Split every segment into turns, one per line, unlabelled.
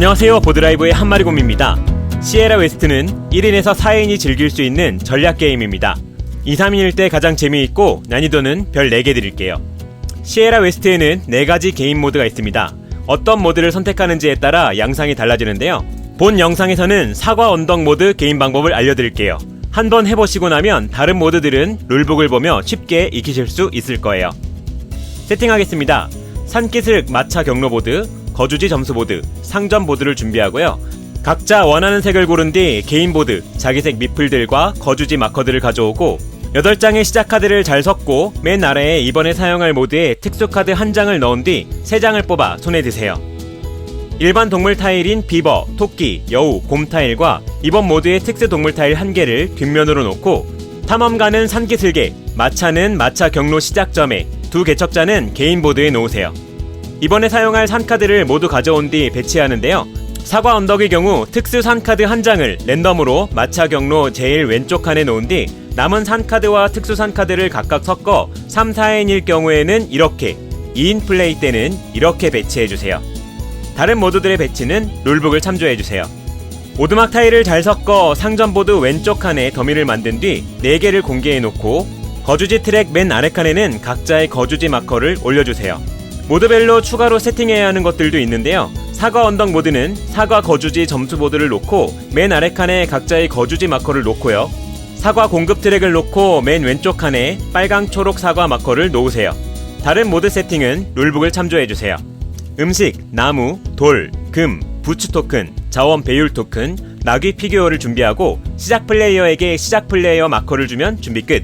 안녕하세요. 보드라이브의 한마리곰입니다. 시에라 웨스트는 1인에서 4인이 즐길 수 있는 전략 게임입니다. 2, 3인일 때 가장 재미있고 난이도는 별 4개 드릴게요. 시에라 웨스트에는 4가지 게임 모드가 있습니다. 어떤 모드를 선택하는지에 따라 양상이 달라지는데요. 본 영상에서는 사과 언덕 모드 게임 방법을 알려드릴게요. 한번 해보시고 나면 다른 모드들은 룰북을 보며 쉽게 익히실 수 있을 거예요. 세팅하겠습니다. 산기슭 마차 경로 보드, 거주지 점수 보드, 상점 보드를 준비하고요. 각자 원하는 색을 고른 뒤 개인 보드, 자기색 미플들과 거주지 마커들을 가져오고 8장의 시작 카드를 잘 섞고 맨 아래에 이번에 사용할 모드에 특수 카드 한 장을 넣은 뒤 3장을 뽑아 손에 드세요. 일반 동물 타일인 비버, 토끼, 여우, 곰 타일과 이번 모드의 특수 동물 타일 한 개를 뒷면으로 놓고 탐험가는 산기슭에, 마차는 마차 경로 시작점에, 두 개척자는 개인 보드에 놓으세요. 이번에 사용할 산카드를 모두 가져온 뒤 배치하는데요. 사과 언덕의 경우 특수 산카드 한 장을 랜덤으로 마차 경로 제일 왼쪽 칸에 놓은 뒤 남은 산카드와 특수 산카드를 각각 섞어 3, 4인일 경우에는 이렇게 2인 플레이 때는 이렇게 배치해주세요. 다른 모드들의 배치는 룰북을 참조해주세요. 오두막 타일을 잘 섞어 상점보드 왼쪽 칸에 더미를 만든 뒤 4개를 공개해놓고 거주지 트랙 맨 아래 칸에는 각자의 거주지 마커를 올려주세요. 모드별로 추가로 세팅해야 하는 것들도 있는데요. 사과 언덕 모드는 사과 거주지 점수 보드를 놓고 맨 아래 칸에 각자의 거주지 마커를 놓고요. 사과 공급 트랙을 놓고 맨 왼쪽 칸에 빨강 초록 사과 마커를 놓으세요. 다른 모드 세팅은 룰북을 참조해주세요. 음식, 나무, 돌, 금, 부츠 토큰, 자원 배율 토큰, 나귀 피규어를 준비하고 시작 플레이어에게 시작 플레이어 마커를 주면 준비 끝.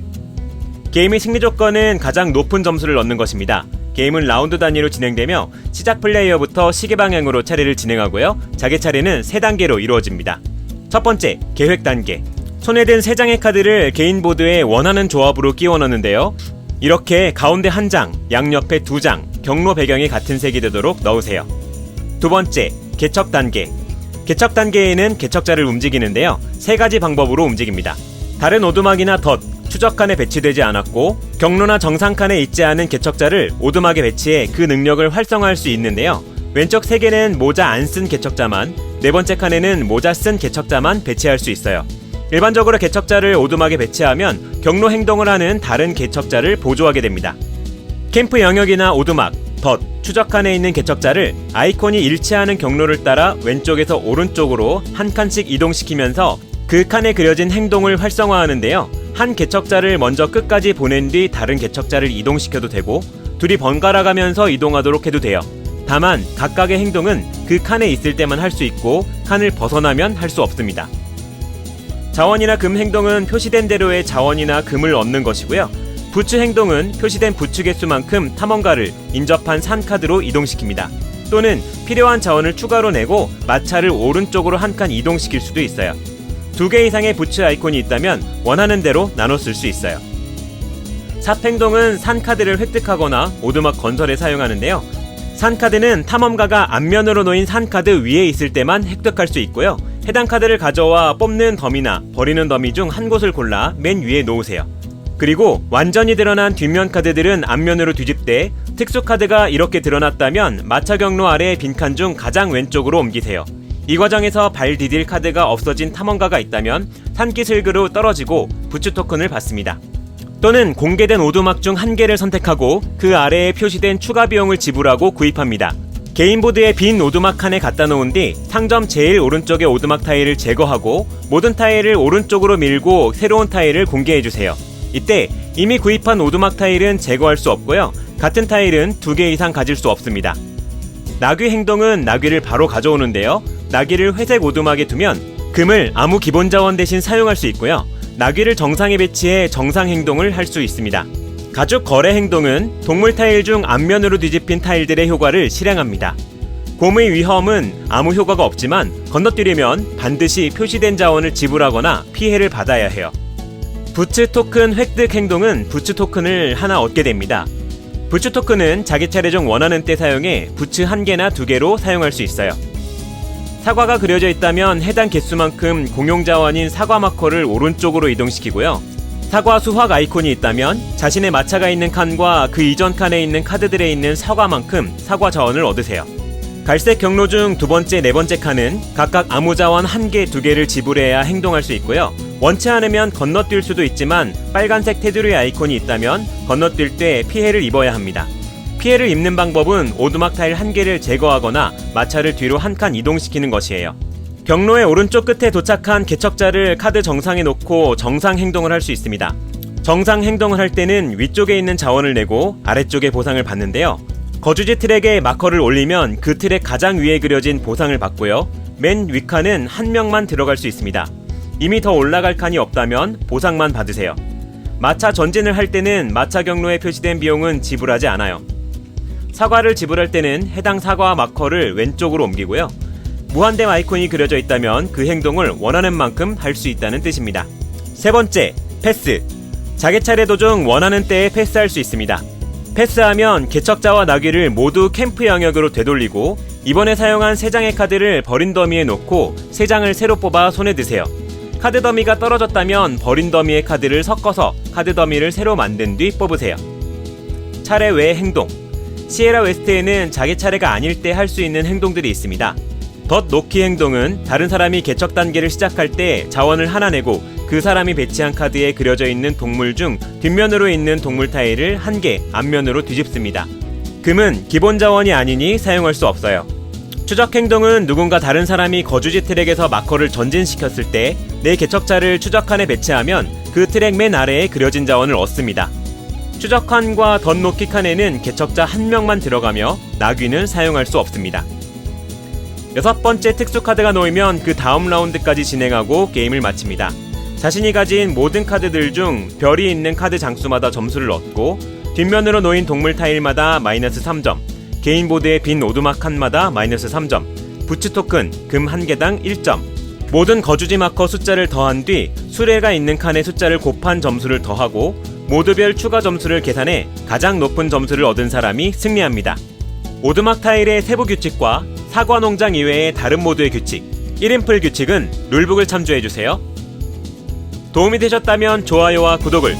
게임의 승리 조건은 가장 높은 점수를 얻는 것입니다. 게임은 라운드 단위로 진행되며 시작 플레이어부터 시계 방향으로 차례를 진행하고요. 자기 차례는 3단계로 이루어집니다. 첫 번째, 계획 단계. 손에 든 3장의 카드를 개인 보드에 원하는 조합으로 끼워 넣는데요. 이렇게 가운데 한 장, 양옆에 두 장, 경로 배경이 같은 색이 되도록 넣으세요. 두 번째, 개척 단계. 개척 단계에는 개척자를 움직이는데요. 세 가지 방법으로 움직입니다. 다른 오두막이나 덫, 추적칸에 배치되지 않았고 경로나 정상칸에 있지 않은 개척자를 오두막에 배치해 그 능력을 활성화할 수 있는데요. 왼쪽 세 개는 모자 안 쓴 개척자만, 네 번째 칸에는 모자 쓴 개척자만 배치할 수 있어요. 일반적으로 개척자를 오두막에 배치하면 경로 행동을 하는 다른 개척자를 보조하게 됩니다. 캠프 영역이나 오두막, 덫, 추적칸에 있는 개척자를 아이콘이 일치하는 경로를 따라 왼쪽에서 오른쪽으로 한 칸씩 이동시키면서 그 칸에 그려진 행동을 활성화하는데요. 한 개척자를 먼저 끝까지 보낸 뒤 다른 개척자를 이동시켜도 되고 둘이 번갈아 가면서 이동하도록 해도 돼요. 다만 각각의 행동은 그 칸에 있을 때만 할 수 있고 칸을 벗어나면 할 수 없습니다. 자원이나 금 행동은 표시된 대로의 자원이나 금을 얻는 것이고요. 부츠 행동은 표시된 부츠 개수만큼 탐험가를 인접한 산 카드로 이동시킵니다. 또는 필요한 자원을 추가로 내고 마차를 오른쪽으로 한 칸 이동시킬 수도 있어요. 두 개 이상의 부츠 아이콘이 있다면 원하는 대로 나눠 쓸 수 있어요. 삽 행동은 산 카드를 획득하거나 오두막 건설에 사용하는데요. 산 카드는 탐험가가 앞면으로 놓인 산 카드 위에 있을 때만 획득할 수 있고요. 해당 카드를 가져와 뽑는 더미나 버리는 더미 중한 곳을 골라 맨 위에 놓으세요. 그리고 완전히 드러난 뒷면 카드들은 앞면으로 뒤집되 특수 카드가 이렇게 드러났다면 마차 경로 아래 빈칸 중 가장 왼쪽으로 옮기세요. 이 과정에서 발 디딜 카드가 없어진 탐험가가 있다면 산기슭으로 떨어지고 부츠 토큰을 받습니다. 또는 공개된 오두막 중 한 개를 선택하고 그 아래에 표시된 추가 비용을 지불하고 구입합니다. 개인 보드에 빈 오두막 칸에 갖다 놓은 뒤 상점 제일 오른쪽의 오두막 타일을 제거하고 모든 타일을 오른쪽으로 밀고 새로운 타일을 공개해 주세요. 이때 이미 구입한 오두막 타일은 제거할 수 없고요. 같은 타일은 두 개 이상 가질 수 없습니다. 나귀 행동은 나귀를 바로 가져오는데요. 나귀를 회색 오두막에 두면 금을 아무 기본 자원 대신 사용할 수 있고요. 나귀를 정상에 배치해 정상 행동을 할 수 있습니다. 가죽 거래 행동은 동물 타일 중 앞면으로 뒤집힌 타일들의 효과를 실행합니다. 곰의 위험은 아무 효과가 없지만 건너뛰려면 반드시 표시된 자원을 지불하거나 피해를 받아야 해요. 부츠 토큰 획득 행동은 부츠 토큰을 하나 얻게 됩니다. 부츠 토큰은 자기 차례 중 원하는 때 사용해 부츠 한 개나 두 개로 사용할 수 있어요. 사과가 그려져 있다면 해당 개수만큼 공용 자원인 사과 마커를 오른쪽으로 이동시키고요. 사과 수확 아이콘이 있다면 자신의 마차가 있는 칸과 그 이전 칸에 있는 카드들에 있는 사과만큼 사과 자원을 얻으세요. 갈색 경로 중 두 번째, 네 번째 칸은 각각 암호 자원 한 개, 두 개를 지불해야 행동할 수 있고요. 원치 않으면 건너뛸 수도 있지만 빨간색 테두리 아이콘이 있다면 건너뛸 때 피해를 입어야 합니다. 피해를 입는 방법은 오두막 타일 한 개를 제거하거나 마차를 뒤로 한 칸 이동시키는 것이에요. 경로의 오른쪽 끝에 도착한 개척자를 카드 정상에 놓고 정상 행동을 할 수 있습니다. 정상 행동을 할 때는 위쪽에 있는 자원을 내고 아래쪽에 보상을 받는데요. 거주지 트랙에 마커를 올리면 그 트랙 가장 위에 그려진 보상을 받고요. 맨 윗칸은 한 명만 들어갈 수 있습니다. 이미 더 올라갈 칸이 없다면 보상만 받으세요. 마차 전진을 할 때는 마차 경로에 표시된 비용은 지불하지 않아요. 사과를 지불할 때는 해당 사과 마커를 왼쪽으로 옮기고요. 무한대 아이콘이 그려져 있다면 그 행동을 원하는 만큼 할 수 있다는 뜻입니다. 세 번째, 패스. 자기 차례 도중 원하는 때에 패스할 수 있습니다. 패스하면 개척자와 나귀를 모두 캠프 영역으로 되돌리고 이번에 사용한 3장의 카드를 버린 더미에 놓고 3장을 새로 뽑아 손에 드세요. 카드 더미가 떨어졌다면 버린 더미의 카드를 섞어서 카드 더미를 새로 만든 뒤 뽑으세요. 차례 외 행동. 시에라 웨스트에는 자기 차례가 아닐 때 할 수 있는 행동들이 있습니다. 덧 놓기 행동은 다른 사람이 개척 단계를 시작할 때 자원을 하나 내고 그 사람이 배치한 카드에 그려져 있는 동물 중 뒷면으로 있는 동물 타일을 한 개 앞면으로 뒤집습니다. 금은 기본 자원이 아니니 사용할 수 없어요. 추적 행동은 누군가 다른 사람이 거주지 트랙에서 마커를 전진시켰을 때 내 개척자를 추적칸에 배치하면 그 트랙 맨 아래에 그려진 자원을 얻습니다. 추적칸과 덧놓기 칸에는 개척자 한 명만 들어가며 나귀는 사용할 수 없습니다. 여섯 번째 특수 카드가 놓이면 그 다음 라운드까지 진행하고 게임을 마칩니다. 자신이 가진 모든 카드들 중 별이 있는 카드 장수마다 점수를 얻고 뒷면으로 놓인 동물 타일마다 마이너스 3점, 개인 보드의 빈 오두막 칸마다 마이너스 3점, 부츠 토큰 금한 개당 1점, 모든 거주지 마커 숫자를 더한 뒤 수레가 있는 칸의 숫자를 곱한 점수를 더하고 모두별 추가 점수를 계산해 가장 높은 점수를 얻은 사람이 승리합니다. 오두막 타일의 세부 규칙과 사과 농장 이외의 다른 모드의 규칙, 1인풀 규칙은 룰북을 참조해주세요. 도움이 되셨다면 좋아요와 구독을,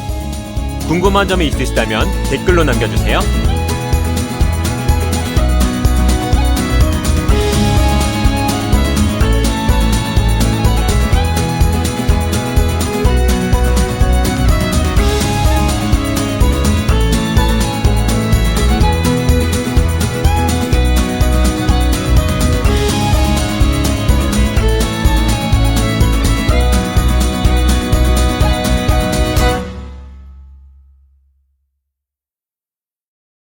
궁금한 점이 있으시다면 댓글로 남겨주세요.